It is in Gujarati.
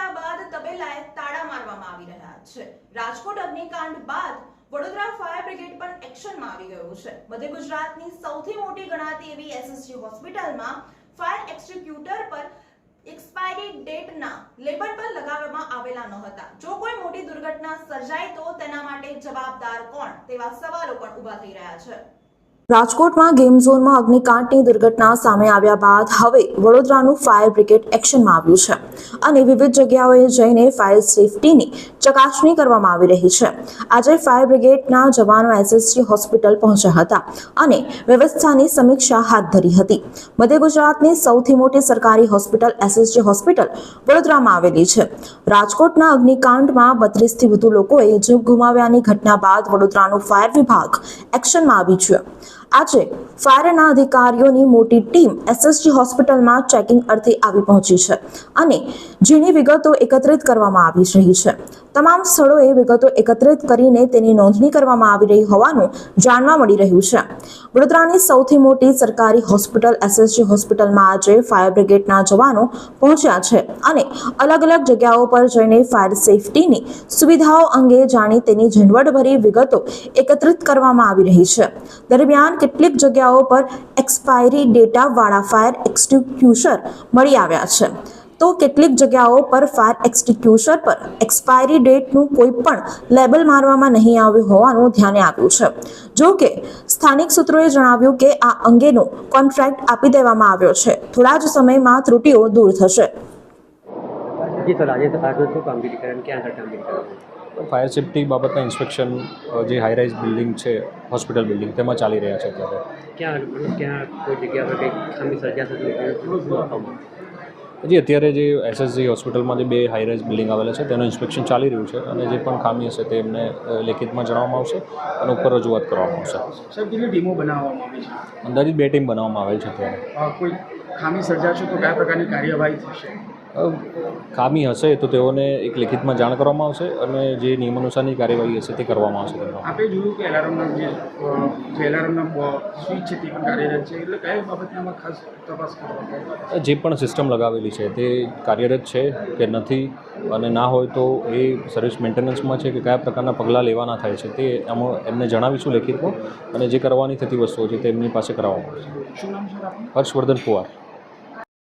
ગયા બાદ તબેલાએ તાળા મારવામાં આવી રહ્યા છે. રાજકોટ અગ્નિકાંડ બાદ વડોદરા ફાયર બ્રિગેડ પણ એક્શનમાં આવી ગયું છે. મધ્ય ગુજરાતની સૌથી મોટી ગણાતી એવી એસએસજી હોસ્પિટલમાં ફાયર એક્સ્ટિક્યુટર પર એક્સપાયરી ડેટના લેબલ પર લગાવવામાં આવેલા ન હતા. જો કોઈ મોટી દુર્ઘટના સર્જાય તો તેના માટે જવાબદાર કોણ? તેવા સવાલો પણ ઊભા થઈ રહ્યા છે. રાજકોટમાં ગેમ ઝોનમાં અગ્નિકાંડની દુર્ઘટના સામે આવ્યા બાદ હવે વડોદરાનું ફાયર બ્રિગેડ એક્શનમાં આવ્યું છે. અને વિવિધ જગ્યાઓએ જઈને ફાયર સેફટીની ચકાસણી કરવામાં આવી રહી છે. આજે ફાયર બ્રિગેડના જવાનો એસએસજી હોસ્પિટલ પહોંચ્યા હતા અને વ્યવસ્થાની સમીક્ષા હાથ ધરી હતી. મધ્ય ગુજરાતની સૌથી મોટી સરકારી હોસ્પિટલ એસએસજી હોસ્પિટલ વડોદરામાં આવેલી છે. રાજકોટના અગ્નિકાંડમાં બત્રીસથી વધુ લોકોએ જીવ ગુમાવ્યાની ઘટના બાદ વડોદરાનો ફાયર વિભાગ એક્શનમાં આવી છે આજે ફાયરના અધિકારીઓની મોટી ટીમ એસએસજી હોસ્પિટલમાં ચેકિંગ અર્થે આવી પહોંચી છે અને જેની વિગતો એકત્રિત કરવામાં આવી રહી છે. તમામ સ્થળોએ વિગતો એકત્રિત કરીને તેની નોંધણી કરવામાં આવી રહી હોવાનું જાણવા મળી રહ્યું છે. વડોદરાની સૌથી મોટી સરકારી હોસ્પિટલ એસએસજી હોસ્પિટલમાં આજે ફાયર બ્રિગેડના જવાનો પહોંચ્યા છે અને અલગ અલગ જગ્યાઓ પર જઈને ફાયર સેફટીની સુવિધાઓ અંગે જાણી તેની ઝીણવટભરી વિગતો એકત્રિત કરવામાં આવી રહી છે. દરમિયાન કેટલીક જગ્યાઓ પર એક્સપાયરી ડેટાવાળા ફાયર એક્સટિક્યુશર મળી આવ્યા છે. તો કેટલીક જગ્યાઓ પર ફાયર એક્સટિક્યુશર પર એક્સપાયરી ડેટનું કોઈ પણ લેબલ મારવામાં નહીં આવ્યું હોવાનું ધ્યાને આવ્યું છે. જો કે સ્થાનિક સૂત્રોએ જણાવ્યું કે આ અંગેનો કોન્ટ્રાક્ટ આપી દેવામાં આવ્યો છે. થોડા જ સમયમાં ત્રુટીઓ દૂર થશે. ફાયર સેફટી બાબતના ઇન્સ્પેક્શન જે હાઈ રાઇઝ બિલ્ડિંગ છે હોસ્પિટલ બિલ્ડિંગ તેમાં ચાલી રહ્યા છે અત્યારે. ક્યાં ક્યાં કોઈ જગ્યા પર કંઈક ખામી સર્જાશે હજી અત્યારે જે એસએસજી હોસ્પિટલમાં જે બે હાઈ રાઇઝ બિલ્ડિંગ આવેલા છે તેનું ઇન્સ્પેક્શન ચાલી રહ્યું છે અને જે પણ ખામી હશે તે એમને લેખિતમાં જણાવવામાં આવશે અને ઉપર રજૂઆત કરવામાં આવશે. સર કેટલી ટીમો બનાવવામાં આવી છે? અંદાજિત બે ટીમ બનાવવામાં આવેલ છે અત્યારે. કોઈ ખામી સર્જાશે તો કયા પ્રકારની કાર્યવાહી થશે? ખામી હશે તો તેઓને એક લેખિતમાં જાણ કરવામાં આવશે અને જે નિયમાનુસારની કાર્યવાહી હશે તે કરવામાં આવશે તેમના આપે જોયું કે એલાર્મના જે જે એલાર્મના સ્વિચ છે તે પણ કાર્યરત છે. એટલે કયા બાબતની આમાં ખાસ તપાસ કરવામાં જે પણ સિસ્ટમ લગાવેલી છે તે કાર્યરત છે કે નથી? અને ના હોય તો એ સર્વિસ મેન્ટેનન્સમાં છે કે કયા પ્રકારના પગલાં લેવાના થાય છે તે અમે એમને જણાવીશું લેખિતમાં અને જે કરવાની થતી વસ્તુઓ છે તે એમની પાસે કરાવવામાં આવશે. હર્ષવર્ધન પુવાર.